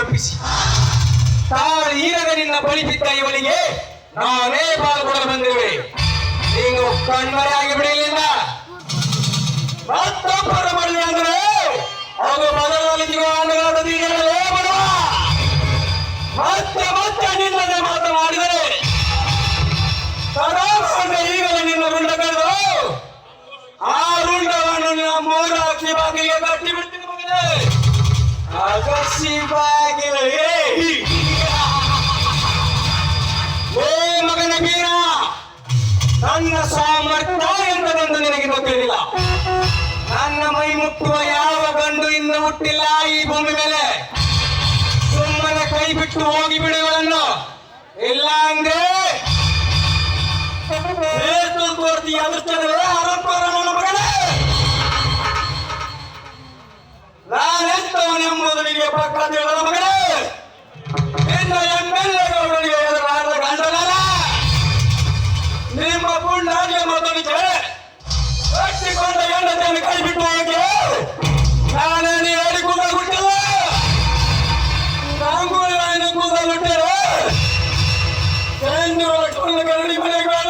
ಒಪ್ಪಿಸಿ. ತಾನು ಈರದ ನಿನ್ನ ಬಳಿ ಬಿದ್ದ ಇವಳಿಗೆ ನಾನೇ ಪಾಲ್ಗೊಳ್ಳಲು ಬಂದಿರುವೆ. ನೀನು ಕಣ್ಮರೆಯಾಗಿ ಬಿಡಲಿಲ್ಲ. ಮತ್ತೊಬ್ಬರ ಬಳಿ ಅಂದರೆ ನೀಗಲೇ ಬರುವ ಮತ್ತೆ ಮತ್ತೆ ನಿನ್ನದೇ ಮಾತನಾಡಿದರೆ ತಡಮಾಡ ಈಗಲೇ ನಿನ್ನ ರುಂಡ ಕಳೆದು ಆ ರುಂಡವನ್ನು ಮೂರ ಅಕ್ಷಿ ಬಾಗಿಲಿಗೆ ಅಗಸಿ ಬಾಗಿಲಿಗೆ ಓ ಮಗನ ಬೀರ ನನ್ನ ಸಾಮರ್ಥ್ಯ ಎಂತದೆಂದು ನಿನಗೆ ಗೊತ್ತಿರಲಿಲ್ಲ. ನನ್ನ ಮೈ ಮುಟ್ಟುವ ಯಾವ ಗಂಡು ಇನ್ನು ಹುಟ್ಟಿಲ್ಲ. ಈ ಭೂಮಿ ಮೇಲೆ ಸುಮ್ಮನೆ ಕೈ ಬಿಟ್ಟು ಹೋಗಿ ಬಿಡುಗಳನ್ನು ಇಲ್ಲ ಅಂದ್ರೆ. ತೋರ್ತಿ ಅದೃಷ್ಟವೇ ಆರಂಭರ ನಿನಗೆ ಪಕ್ಕ ತಿಳಿದ ಮಗನೇ ನಿನ್ನ ಎಮ್ಮೆಲ್ಲೆ ಗೌಡನಿಗೆ ಎದುರಾದ ಗಂಡನಲ್ಲ ನಿಮ್ಮ ಪುಂಡಾಗೆ ಮೊದಲಿಗೆ ಕಟ್ಟಿಕೊಂಡ ಹೆಂಡತಿಯನ್ನು ಕೈ ಬಿಟ್ಟು ಹೋಗಿ ನಾನೇನು ಹೇಳಿ ಕೂದಲು ಬಿಟ್ಟಿಲ್ಲ ಗಾಂಗೂಲಿ ರಾಯನ ಕೂದಲು ಲಕ್ಷ್ಮಣ ಕರಡಿ ಮನೆಗೆ ಬೇಡ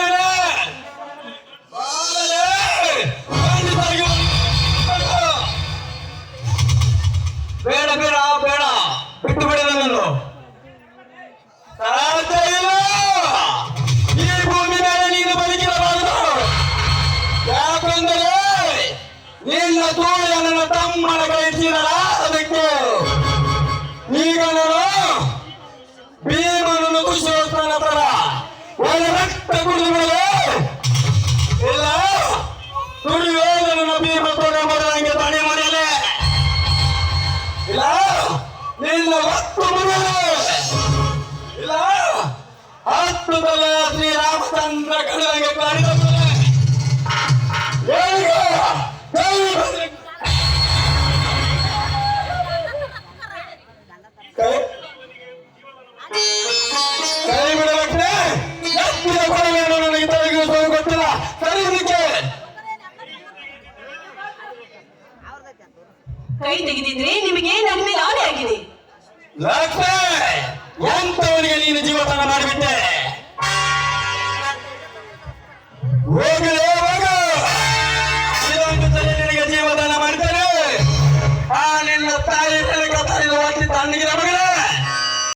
ಬೇಡ ಬೇಡ. ನಿನ್ನ ತೋಳ ನನ್ನ ತಮ್ಮನ ಕಳಿಸಿರಲ್ಲ ಅದಕ್ಕೆ ಈಗ ನಾನು ಭೀಮನನ್ನು ಕುಶೋತ್ತನ ತರ ಒಳ್ಳೆ ರಕ್ತ ಕುಡಿದು ಇಲ್ಲ ಇಲ್ಲ ನನ್ನ ಭೀಮ ತೋಡ ಮರದಂಗೆ ತಡೆ ಮರೆಯಲೇ ಇಲ್ಲ, ನಿನ್ನ ಹತ್ತು ಮುರಿಯಲು ಇಲ್ಲ, ಹತ್ತು ತಲೆ ಶ್ರೀರಾಮಚಂದ್ರ ಕಡೆಗೆ ಕಾಣಿದ ಇದಕ್ಕೆ ಕೈ ತೆಗೆದಿದ್ರೆ ನಿಮಗೆ ನನ್ನ ಮೇಲೆ ಆಣೆ ಆಗಿದೆ ಲಕ್ಷ್ಮೇ ಎಂತವನಿಗೆ ನೀನು ಜೀವತನ ಮಾಡಿಬಿಟ್ಟೆ?